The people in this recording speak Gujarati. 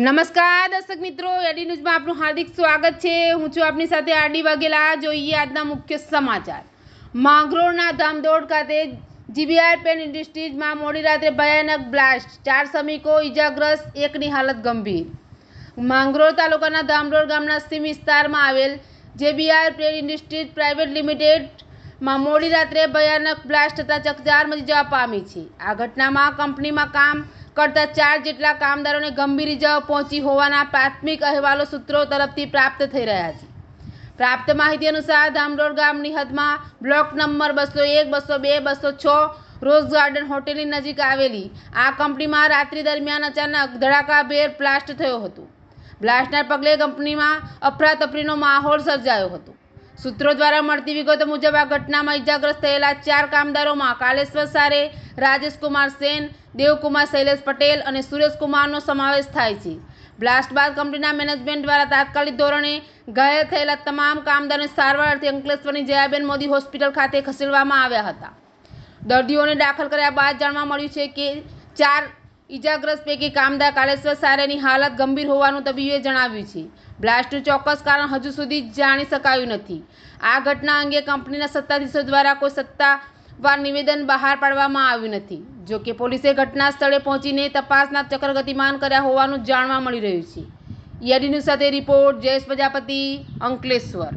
નમસ્કાર, દર્શક મિત્રો એડી ન્યૂઝમાં આપનું હાર્દિક સ્વાગત છે. હું છું આપની સાથે આરડી વાઘેલા. જોઈએ આજના મુખ્ય સમાચાર. માંગરોળના ધામદોડ ખાતે જીબીઆર પેન ઇન્ડસ્ટ્રીઝમાં મોડી રાત્રે ભયાનક બ્લાસ્ટ. ચાર શ્રમિકો ઇજાગ્રસ્ત એકની હાલત ગંભીર. માંગરોળ તાલુકાના ધામદોડ ગામના સીમ વિસ્તારમાં આવેલ જેબીઆર પેન ઇન્ડસ્ટ્રીઝ પ્રાઇવેટ લિમિટેડમાં મોડી રાત્રે ભયાનક બ્લાસ્ટ થતાં ચકચાર મચી જવા પામી છે. આ ઘટનામાં કંપનીમાં કામ કરતા ચાર જેટલા કામદારોને ગંભીર ઇજાઓ પહોંચી હોવાના પ્રાથમિક અહેવાલો સૂત્રો તરફથી પ્રાપ્ત થઈ રહ્યા છે. પ્રાપ્ત માહિતી અનુસાર ધામરોડ ગામની હદમાં બ્લોક નંબર બસો એક, બસો બે, બસો છ રોઝ ગાર્ડન હોટેલની નજીક આવેલી. આ કંપનીમાં રાત્રિ દરમિયાન અચાનક ધડાકાભેર બ્લાસ્ટ થયો હતો. બ્લાસ્ટના પગલે કંપનીમાં અફરાતફરીનો માહોલ સર્જાયો હતો. સૂત્રો દ્વારા મળતી વિગતો મુજબ આ ઘટનામાં ઇજાગ્રસ્ત થયેલા ચાર કામદારોમાં કાલેશ્વર સારે રાજેશકુમાર સેન, દેવકુમાર શૈલેષ પટેલ અને સુરેશકુમારનો સમાવેશ થાય છે. બ્લાસ્ટ બાદ કંપનીના મેનેજમેન્ટ દ્વારા તાત્કાલિક ધોરણે ઘાયલ થયેલા તમામ કામદારોને સારવાર અર્થે અંકલેશ્વરની જયાબેન મોદી હોસ્પિટલ ખાતે ખસેડવામાં આવ્યા હતા. દર્દીઓને દાખલ કર્યા બાદ જાણવા મળ્યું છે કે ચાર ઇજાગ્રસ્ત પૈકી કામદાર કાલેશ્વર સારેની હાલત ગંભીર હોવાનું તબીબે જણાવ્યું છે. બ્લાસ્ટનું ચોક્કસ કારણ હજુ સુધી જાણી શકાયું નથી. આ ઘટના અંગે કંપનીના સત્તાધીશો દ્વારા કોઈ સત્તાવાર નિવેદન બહાર પાડવામાં આવ્યું નથી. જો કે પોલીસે ઘટના સ્થળે પહોંચીને તપાસના ચક્ર ગતિમાન કર્યા હોવાનું જાણવા મળી રહ્યું છે. યાડીન્યૂઝ સાથે રિપોર્ટ જયેશ પ્રજાપતિ અંકલેશ્વર.